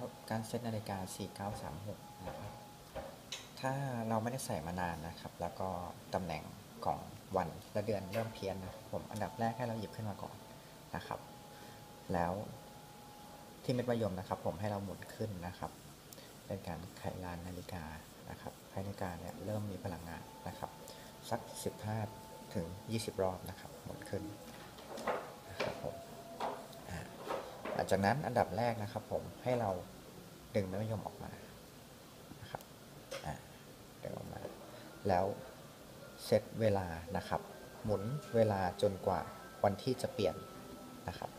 ครับการเซตนาฬิกา 4936 นะครับ ถ้าเราไม่ได้ใส่มานานนะครับ แล้วก็ตำแหน่งของวันและเดือนเริ่มเพี้ยนนะผมอันดับแรกให้เราหยิบขึ้นมาก่อนนะครับ แล้วที่เม็ดมะยมนะครับ ผมให้เราหมุนขึ้นนะครับเป็นการไขลานนาฬิกานะครับให้นาฬิกาเนี่ยเริ่มมีพลังงานนะครับ สัก 15 ถึง 20 รอบนะครับ หมุนขึ้นนะครับผมอ่าห ลังจากนั้นอันดับแรกนะครับผมให้เราดึงเม็ดมะยมออกมานะครับดึงออกมา แล้วเซตเวลานะครับ หมุนเวลาจนกว่าวันที่จะเปลี่ยนนะครับ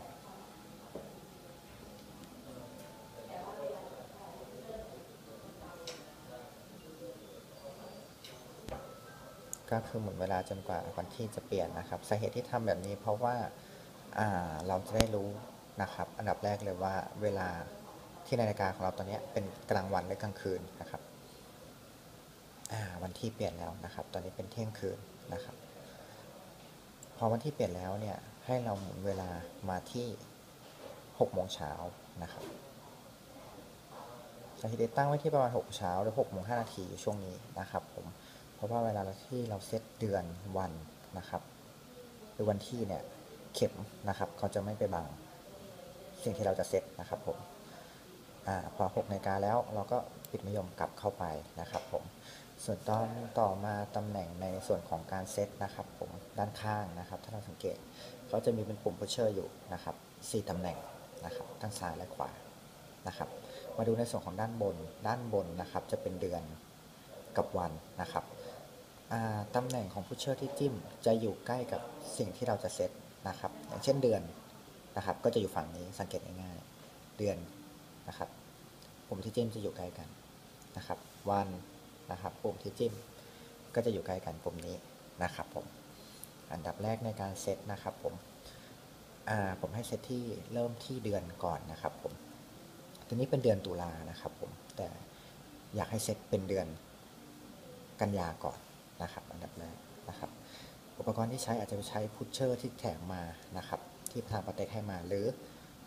ก็คือหมุนเวลาจนกว่าวันที่จะเปลี่ยนนะครับสาเหตุที่ทำแบบนี้เพราะว่าเราจะได้รู้ นะครับ อันดับแรกเลยว่าเวลาที่นาฬิกาของเราตอนนี้เป็นกลางวันหรือกลางคืนนะครับวันที่เปลี่ยนแล้วนะครับ ตอนนี้เป็นเที่ยงคืนนะครับ พอวันที่เปลี่ยนแล้วเนี่ยให้เราหมุนเวลามาที่6โมงเช้านะครับสาเหตุที่ตั้งไว้ที่ประมาณ6เช้าหรือ6โมง5นาทีช่วงนี้นะครับผม เพราะว่าเวลาที่เราเซตเดือนวันนะครับ หรือวันที่เนี่ยเข็มนะครับ เขาจะไม่ไปบัง สิ่งที่เราจะเซตนะครับผมอพอ6นาฬิกาแล้วเราก็ปิดมยมกลับเข้าไปนะครับผมส่วนตอนต่อมาตำแหน่งในส่วนของการเซตนะครับผมด้านข้างนะครับ ถ้าเราสังเกตเขาจะมีเป็นปุ่มพุชเชอร์อยู่นะครับ4ตำแหน่งนะครับทั้งซ้ายและขวานะครับ มาดูในส่วนของด้านบนด้านบนนะครับ จะเป็นเดือนกับวันนะครับตำแหน่งของพุชเชอร์ที่จิ้มจะอยู่ใกล้กับสิ่งที่เราจะเซตนะครับอย่างเช่นเดือน นะครับ ก็จะอยู่ฝั่งนี้สังเกตง่ายๆ เดือนนะครับ ปุ่มที่จิ้มจะอยู่ใกล้กันนะครับ วันนะครับ ปุ่มที่จิ้มก็จะอยู่ใกล้กันปุ่มนี้นะครับผม อันดับแรกในการเซตนะครับผมผมให้เซตที่เริ่มที่เดือนก่อนนะครับผมตัวนี้เป็นเดือนตุลานะครับผม แต่อยากให้เซตเป็นเดือนกันยาก่อนนะครับ อันดับแรกนะครับ อุปกรณ์ที่ใช้อาจจะใช้พุชเชอร์ที่แถมมานะครับ ที่ทางปาเต็กให้มา หรือ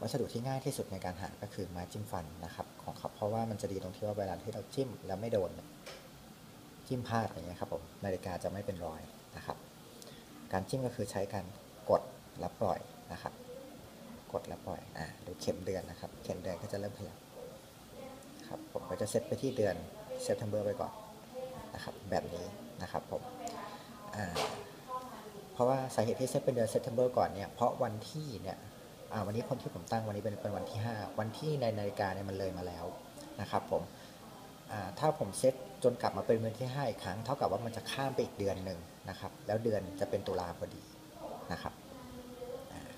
วัสดุที่ง่ายที่สุดในการหาก็คือไม้จิ้มฟันนะครับของเขาเพราะว่ามันจะดีตรงที่ว่าเวลาที่เราจิ้มแล้วไม่โดนจิ้มพลาดอย่างเงี้ยครับผมนาฬิกาจะไม่เป็นรอยนะครับการจิ้มก็คือใช้การกดแล้วปล่อยนะครับ กดแล้วปล่อยอ่าดูเข็มเดือนนะครับ เข็มเดือนก็จะเริ่มขยับครับผมก็จะเซตไปที่เดือนเซปเทมเบอร์ไปก่อนนะครับแบบนี้นะครับผมอ่า เพราะว่าสาเหตุที่เซตเป็นเดือนเซปเทมเบอร์ก่อนเนี่ยเพราะวันที่เนี่ยวันนี้คนที่ผมตั้งวันนี้เป็นเป็นวันที่ 5 วันที่ในนาฬิกาเนี่ยมันเลยมาแล้วนะครับผมถ้าผมเซตจนกลับมาเป็นวันที่5อีกครั้ง เท่ากับว่ามันจะข้ามไปอีกเดือนหนึ่งนะครับแล้วเดือนจะเป็นตุลาพอดีนะครับ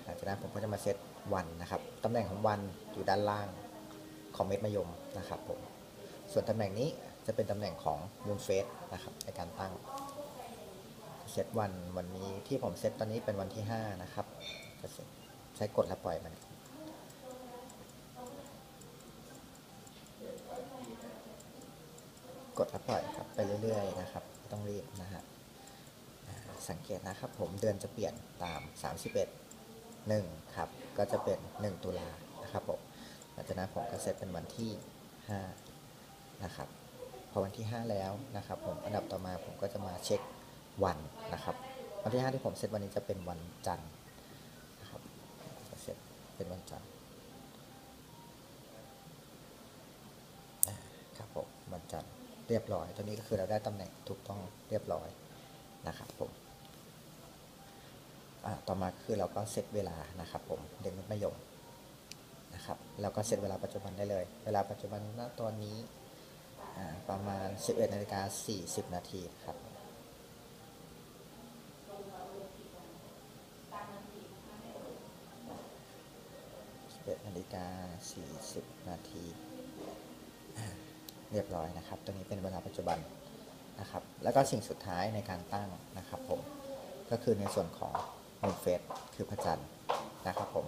หลังจากนั้นผมก็จะมาเซตวันนะครับตำแหน่งของวันอยู่ด้านล่างของเม็ดมะยมนะครับผมส่วนตำแหน่งนี้จะเป็นตำแหน่งของมูนเฟสนะครับในการตั้ง ซตวันวันนี้ที่ผมเซตตอนนี้เป็นวันที่ 5 นะครับจะใช้กดและปล่อยมันกดและปล่อยครับไปเรื่อยๆนะครับไม่ต้องรีบนะฮะสังเกตนะครับผมเดือนจะเปลี่ยนตาม 31 1ครับก็จะเป็น 1 ตุลานะครับผมหลังจากนั้นผมก็เซตเป็นวันที่ 5 นะครับพอวันที่ 5 แล้วนะครับผมอันดับต่อมาผมก็จะมาเช็ค วันนะครับ วันที่ 5 ที่ผมเซตวันนี้จะเป็นวันจันทร์นะครับจะเซตเป็นวันจันทร์ครับผมวันจันทร์เรียบร้อย ตัวนี้ก็คือเราได้ตำแหน่งถูกต้องเรียบร้อยนะครับผมต่อมาคือเราก็เซตเวลานะครับผมเด็กไม่ยมนะครับแล้วก็เซตเวลาปัจจุบันได้เลย เวลาปัจจุบันณตอนนี้ประมาณ 11นาฬิกา40 นาทีครับ 11นาฬิกา40 นาที เรียบร้อยนะครับ ตัวนี้เป็นเวลาปัจจุบันนะครับ แล้วก็สิ่งสุดท้ายในการตั้งนะครับผม ก็คือในส่วนของมูนเฟสคือพระจันทร์นะครับผม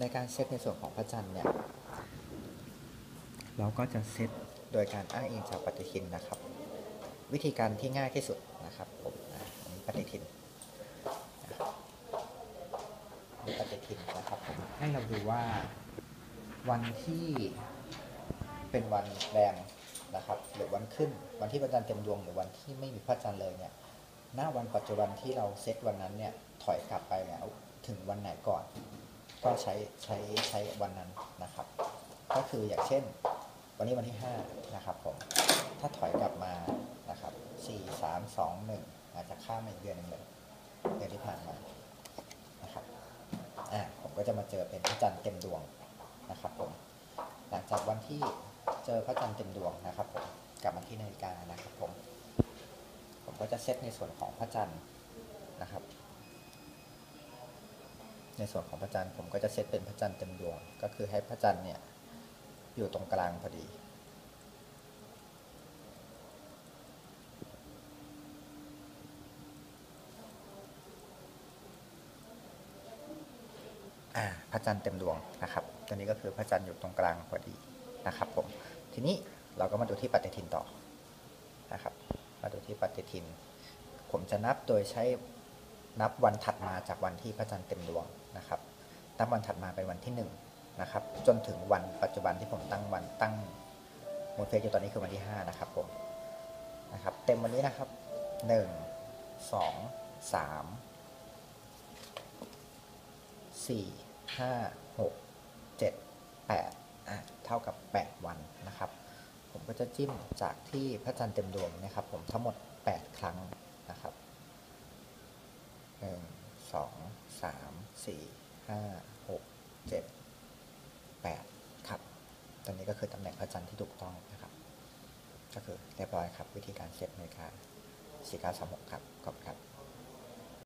ในการเซตในส่วนของพระจันทร์เนี่ย เราก็จะเซตโดยการอ้างอิงจากปฏิทินนะครับ วิธีการที่ง่ายที่สุดนะครับผมอะอันนี้ปฏิทินนะครับนี่ปฏิทินนะครับผม ให้เราดูว่าวันที่เป็นวันแรมนะครับหรือวันขึ้นวันที่พระจันทร์เต็มดวงหรือวันที่ไม่มีพระจันทร์เลยเนี่ยหน้าวันปัจจุบันที่เราเซตวันนั้นเนี่ยถอยกลับไปแล้วถึงวันไหนก่อน ก็ใช้ใช้ใช้วันนั้นนะครับ ก็คืออย่างเช่น วันนี้วันที่5นะครับผมถ้าถอยกลับมานะครับ4 3 2 1อาจจะข้ามอีกเดือนหนึงเลยเดือนที่ผ่านมานะครับ อ่าผมก็ จะมาเจอเป็นพระจันทร์เต็มดวงนะครับผมหลังจากวันที่เจอพระจันทร์เต็มดวงนะครับผมกลับมาที่นาฬิกานะครับผมผมก็จะเซตในส่วนของพระจันทร์นะครับ ในส่วนของพระจันทร์ผมก็จะเซตเป็นพระจันทร์เต็มดวง ก็คือให้พระจันทร์เนี่ยอยู่ตรงกลางพอดี พระจันทร์เต็มดวงนะครับตัวนี้ก็คือพระจันทร์อยู่ตรงกลางพอดีนะครับผมทีนี้เราก็มาดูที่ปฏิทินต่อนะครับ มาดูที่ปฏิทิน ผมจะนับโดยใช้นับวันถัดมาจากวันที่พระจันทร์เต็มดวงนะครับนับวันถัดมาเป็นวันที่หนึ่งนะครับจนถึงวันปัจจุบันที่ผมตั้งวันตั้งมูลเฟสอยู่ตอนนี้คือวันที่ห้านะครับผมนะครับ เต็มวันนี้นะครับหนึ่งสองสามสี่ ห้าหกเจ็ดแปดอะเท่ากับแปดวันนะครับ ผมก็จะจิ้มจากที่พระจันทร์เต็มดวงนะครับ ผมทั้งหมดแปดครั้งนะครับหนึ่งสองสามสี่ห้าหกเจ็ดแปดครับ ตอนนี้ก็คือตำแหน่งพระจันทร์ที่ถูกต้องนะครับ ก็คือเรียบร้อยครับวิธีการเซตนาฬิกาสี่เก้าสามหกครับขอบคุณครับ